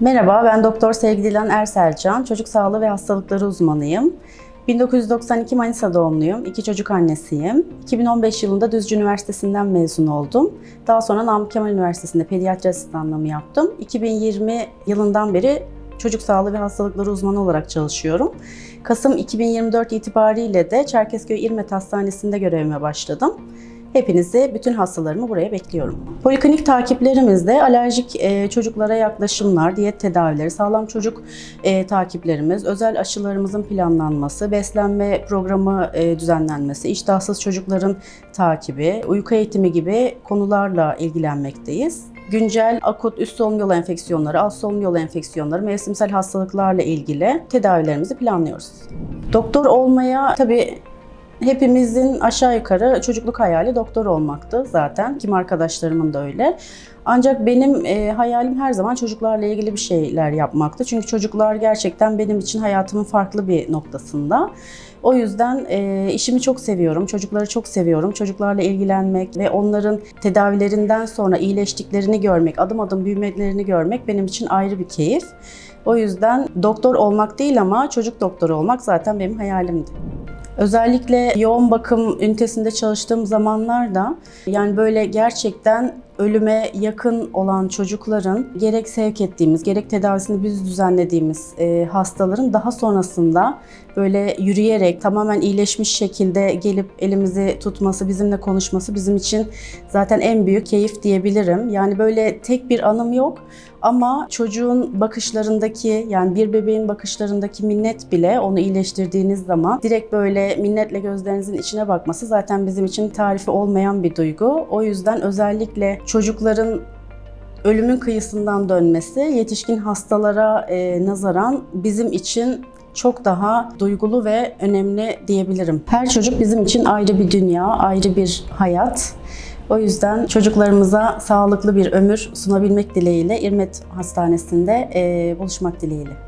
Merhaba, ben Doktor Sevgi Dilan Erselcan, çocuk sağlığı ve hastalıkları uzmanıyım. 1992 Manisa doğumluyum, iki çocuk annesiyim. 2015 yılında Düzce Üniversitesi'nden mezun oldum. Daha sonra Namık Kemal Üniversitesi'nde pediatri asistanlığımı yaptım. 2020 yılından beri çocuk sağlığı ve hastalıkları uzmanı olarak çalışıyorum. Kasım 2024 itibariyle de Çerkezköy İrmet Hastanesi'nde görevime başladım. Hepinizi, bütün hastalarımı buraya bekliyorum. Poliklinik takiplerimizde alerjik e, çocuklara yaklaşımlar, diyet tedavileri, sağlam çocuk e, takiplerimiz, özel aşılarımızın planlanması, beslenme programı e, düzenlenmesi, iştahsız çocukların takibi, uyku eğitimi gibi konularla ilgilenmekteyiz. Güncel akut üst solunum yolu enfeksiyonları, alt solunum yolu enfeksiyonları, mevsimsel hastalıklarla ilgili tedavilerimizi planlıyoruz. Doktor olmaya tabii Hepimizin aşağı yukarı çocukluk hayali doktor olmaktı zaten. Kim arkadaşlarımın da öyle. Ancak benim e, hayalim her zaman çocuklarla ilgili bir şeyler yapmaktı. Çünkü çocuklar gerçekten benim için hayatımın farklı bir noktasında. O yüzden e, işimi çok seviyorum, çocukları çok seviyorum. Çocuklarla ilgilenmek ve onların tedavilerinden sonra iyileştiklerini görmek, adım adım büyümelerini görmek benim için ayrı bir keyif. O yüzden doktor olmak değil ama çocuk doktoru olmak zaten benim hayalimdi. Özellikle yoğun bakım ünitesinde çalıştığım zamanlarda yani böyle gerçekten ölüme yakın olan çocukların gerek sevk ettiğimiz, gerek tedavisini biz düzenlediğimiz e, hastaların daha sonrasında böyle yürüyerek tamamen iyileşmiş şekilde gelip elimizi tutması, bizimle konuşması bizim için zaten en büyük keyif diyebilirim. Yani böyle tek bir anım yok ama çocuğun bakışlarındaki yani bir bebeğin bakışlarındaki minnet bile onu iyileştirdiğiniz zaman direkt böyle minnetle gözlerinizin içine bakması zaten bizim için tarifi olmayan bir duygu. O yüzden özellikle çocukların ölümün kıyısından dönmesi yetişkin hastalara e, nazaran bizim için çok daha duygulu ve önemli diyebilirim. Her çocuk bizim için ayrı bir dünya, ayrı bir hayat. O yüzden çocuklarımıza sağlıklı bir ömür sunabilmek dileğiyle İrmet Hastanesi'nde e, buluşmak dileğiyle.